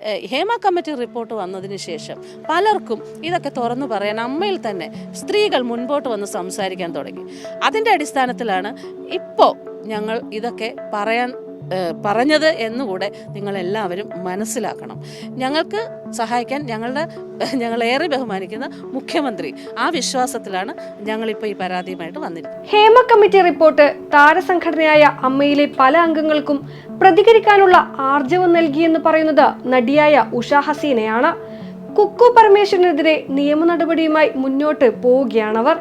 Hema committee report വന്നതിന് ശേഷം പലർക്കും ഇതൊക്കെ തുറന്നു പറയാൻ അമ്മയിൽ തന്നെ സ്ത്രീകൾ മുൻപോട്ട് വന്ന് സംസാരിക്കാൻ തുടങ്ങി. അതിന്റെ അടിസ്ഥാനത്തിലാണ് ഇപ്പോൾ ഞങ്ങൾ ഇതൊക്കെ പറയാൻ പറഞ്ഞത് എന്നുകൂടെ നിങ്ങളെല്ലാവരും മനസ്സിലാക്കണം. ഞങ്ങൾക്ക് സഹായിക്കാൻ ഞങ്ങളുടെ ഞങ്ങളേറെ ബഹുമാനിക്കുന്ന മുഖ്യമന്ത്രി ആ വിശ്വാസത്തിലാണ് ഞങ്ങളിപ്പോൾ ഈ പരാതിയുമായിട്ട് വന്നിരിക്കുന്നത്. ഹേമ കമ്മിറ്റി റിപ്പോർട്ട് താരസംഘടനയായ അമ്മയിലെ പല അംഗങ്ങൾക്കും പ്രതികരിക്കാനുള്ള ആർജവം നൽകിയെന്ന് പറയുന്നത് നടിയായ ഉഷ ഹസീനയാണ്. കുക്കു പരമേശ്വരനെതിരെ നിയമ നടപടിയുമായി മുന്നോട്ട് പോവുകയാണവർ.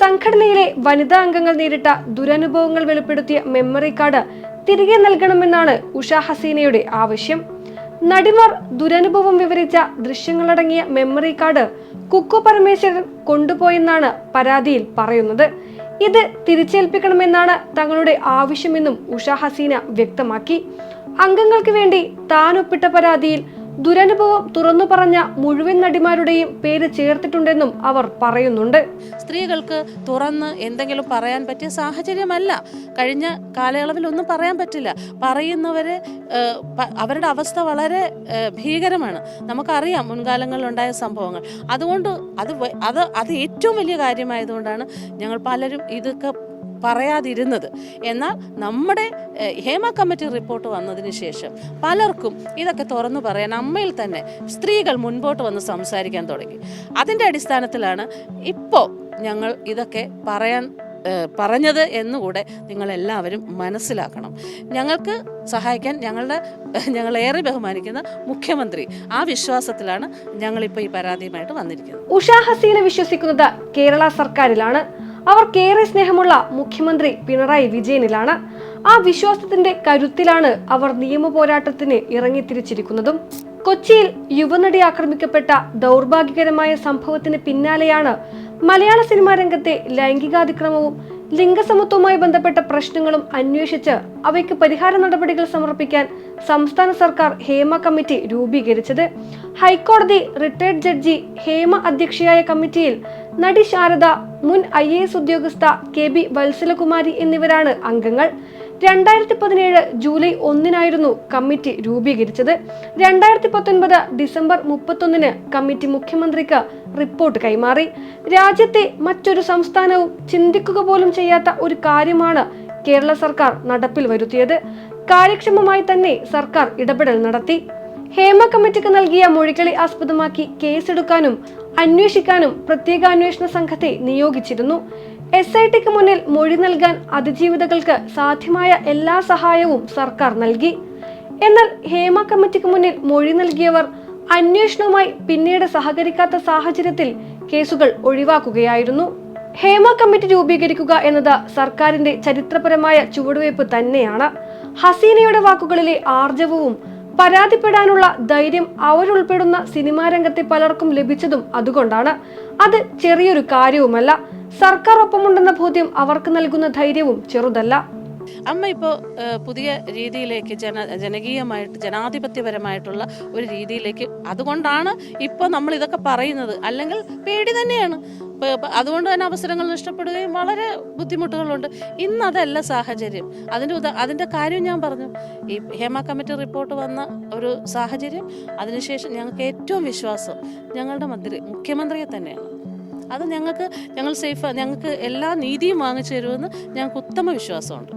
സംഘടനയിലെ വനിതാ അംഗങ്ങൾ നേരിട്ട ദുരനുഭവങ്ങൾ വെളിപ്പെടുത്തിയ മെമ്മറി കാർഡ് തിരികെ നൽകണമെന്നാണ് ഉഷ ഹസീനയുടെ ആവശ്യം. നടിമാർ ദുരനുഭവം വിവരിച്ച ദൃശ്യങ്ങളടങ്ങിയ മെമ്മറി കാർഡ് കുക്കു പരമേശ്വരൻ കൊണ്ടുപോയെന്നാണ് പരാതിയിൽ പറയുന്നത്. ഇത് തിരിച്ചേൽപ്പിക്കണമെന്നാണ് തങ്ങളുടെ ആവശ്യമെന്നും ഉഷ ഹസീന വ്യക്തമാക്കി. അംഗങ്ങൾക്ക് വേണ്ടി താനൊപ്പിട്ട പരാതിയിൽ ദുരനുഭവം തുറന്നു പറഞ്ഞ മുഴുവൻ നടിമാരുടെയും പേര് ചേർത്തിട്ടുണ്ടെന്നും അവർ പറയുന്നുണ്ട്. സ്ത്രീകൾക്ക് തുറന്ന് എന്തെങ്കിലും പറയാൻ പറ്റിയ സാഹചര്യമല്ല. കഴിഞ്ഞ കാലയളവിൽ ഒന്നും പറയാൻ പറ്റില്ല. പറയുന്നവരെ അവരുടെ അവസ്ഥ വളരെ ഭീകരമാണ്. നമുക്കറിയാം മുൻകാലങ്ങളിലുണ്ടായ സംഭവങ്ങൾ. അതുകൊണ്ട് അത് അത് അത് ഏറ്റവും വലിയ കാര്യമായതുകൊണ്ടാണ് ഞങ്ങൾ പലരും ഇതൊക്കെ പറയാതിരുന്നത്. എന്നാൽ നമ്മുടെ ഹേമ കമ്മിറ്റി റിപ്പോർട്ട് വന്നതിന് ശേഷം പലർക്കും ഇതൊക്കെ തുറന്നു പറയാൻ അമ്മയിൽ തന്നെ സ്ത്രീകൾ മുൻപോട്ട് വന്ന് സംസാരിക്കാൻ തുടങ്ങി. അതിന്റെ അടിസ്ഥാനത്തിലാണ് ഇപ്പോൾ ഞങ്ങൾ ഇതൊക്കെ പറയാൻ പറഞ്ഞത് എന്നുകൂടെ നിങ്ങളെല്ലാവരും മനസ്സിലാക്കണം. ഞങ്ങൾക്ക് സഹായിക്കാൻ ഞങ്ങളുടെ ഞങ്ങളേറെ ബഹുമാനിക്കുന്ന മുഖ്യമന്ത്രി ആ വിശ്വാസത്തിലാണ് ഞങ്ങളിപ്പോൾ ഈ പരാതിയുമായിട്ട് വന്നിരിക്കുന്നത്. ഉഷാഹസീനെ ഹസീന വിശ്വസിക്കുന്നത് കേരള സർക്കാരിലാണ്. അവർക്കേറെ സ്നേഹമുള്ള മുഖ്യമന്ത്രി പിണറായി വിജയനിലാണ്. ആ വിശ്വാസത്തിന്റെ കരുത്തിലാണ് അവർ നിയമ പോരാട്ടത്തിന് ഇറങ്ങിത്തിരിച്ചിരിക്കുന്നതും. കൊച്ചിയിൽ യുവനടി ആക്രമിക്കപ്പെട്ട ദൗർഭാഗ്യകരമായ സംഭവത്തിന് പിന്നാലെയാണ് മലയാള സിനിമാ രംഗത്തെ ലൈംഗികാതിക്രമവും ലിംഗസമത്വവുമായി ബന്ധപ്പെട്ട പ്രശ്നങ്ങളും അന്വേഷിച്ച് അവയ്ക്ക് പരിഹാര നടപടികൾ സമർപ്പിക്കാൻ സംസ്ഥാന സർക്കാർ ഹേമ കമ്മിറ്റി രൂപീകരിച്ചത്. ഹൈക്കോടതി റിട്ടയർഡ് ജഡ്ജി ഹേമ അധ്യക്ഷയായ കമ്മിറ്റിയിൽ നടി ശാരദ മുൻ ഐ എ എസ് ഉദ്യോഗസ്ഥ കെ ബി വത്സലകുമാരി എന്നിവരാണ് അംഗങ്ങൾ. രണ്ടായിരത്തി പതിനേഴ് ജൂലൈ ഒന്നിനായിരുന്നു കമ്മിറ്റി രൂപീകരിച്ചത്. രണ്ടായിരത്തി പത്തൊൻപത് ഡിസംബർ മുപ്പത്തൊന്നിന് കമ്മിറ്റി മുഖ്യമന്ത്രിക്ക് റിപ്പോർട്ട് കൈമാറി. രാജ്യത്തെ മറ്റൊരു സംസ്ഥാനവും ചിന്തിക്കുക പോലും ചെയ്യാത്ത ഒരു കാര്യമാണ് കേരള സർക്കാർ നടപ്പിൽ വരുത്തിയത്. കാര്യക്ഷമമായി തന്നെ സർക്കാർ ഇടപെടൽ നടത്തി. ഹേമ കമ്മിറ്റിക്ക് നൽകിയ മൊഴികളെ ആസ്പദമാക്കി കേസെടുക്കാനും അന്വേഷിക്കാനും പ്രത്യേക അന്വേഷണ സംഘത്തെ നിയോഗിച്ചിരുന്നു. എസ് ഐ ടിക്ക് മുന്നിൽ മൊഴി നൽകാൻ അതിജീവിതകൾക്ക് സാധ്യമായ എല്ലാ സഹായവും സർക്കാർ നൽകി. എന്നാൽ ഹേമ കമ്മിറ്റിക്ക് മുന്നിൽ മൊഴി നൽകിയവർ അന്വേഷണവുമായി പിന്നീട് സഹകരിക്കാത്ത സാഹചര്യത്തിൽ കേസുകൾ ഒഴിവാക്കുകയായിരുന്നു. ഹേമ കമ്മിറ്റി രൂപീകരിക്കുക എന്നത് സർക്കാരിന്റെ ചരിത്രപരമായ ചുവടുവയ്പ് തന്നെയാണ്. ഹസീനയുടെ വാക്കുകളിലെ ആർജവവും പരാതിപ്പെടാനുള്ള ധൈര്യം അവരുൾപ്പെടുന്ന സിനിമാ രംഗത്തെ പലർക്കും ലഭിച്ചതും അതുകൊണ്ടാണ്. അത് ചെറിയൊരു കാര്യവുമല്ല. സർക്കാർ ഒപ്പമുണ്ടെന്ന ബോധ്യം അവർക്ക് നൽകുന്ന ധൈര്യവും ചെറുതല്ല. അമ്മ ഇപ്പോൾ പുതിയ രീതിയിലേക്ക് ജന ജനകീയമായിട്ട് ജനാധിപത്യപരമായിട്ടുള്ള ഒരു രീതിയിലേക്ക് അതുകൊണ്ടാണ് ഇപ്പോൾ നമ്മൾ ഇതൊക്കെ പറയുന്നത്. അല്ലെങ്കിൽ പേടി തന്നെയാണ്. അതുകൊണ്ട് തന്നെ അവസരങ്ങൾ നഷ്ടപ്പെടുകയും വളരെ ബുദ്ധിമുട്ടുകളുണ്ട്. ഇന്ന് അതല്ല സാഹചര്യം. അതിന്റെ ഉദാ അതിന്റെ കാര്യം ഞാൻ പറഞ്ഞു. ഈ ഹേമ കമ്മിറ്റി റിപ്പോർട്ട് വന്ന ഒരു സാഹചര്യം അതിനുശേഷം ഞങ്ങൾക്ക് ഏറ്റവും വിശ്വാസം ഞങ്ങളുടെ മന്ത്രി മുഖ്യമന്ത്രിയെ തന്നെയാണ്. അത് ഞങ്ങൾക്ക് ഞങ്ങൾ സേഫ് ഞങ്ങൾക്ക് എല്ലാ നീതിയും വാങ്ങിച്ചു തരുമെന്ന് ഞങ്ങൾക്ക് ഉത്തമ വിശ്വാസമുണ്ട്.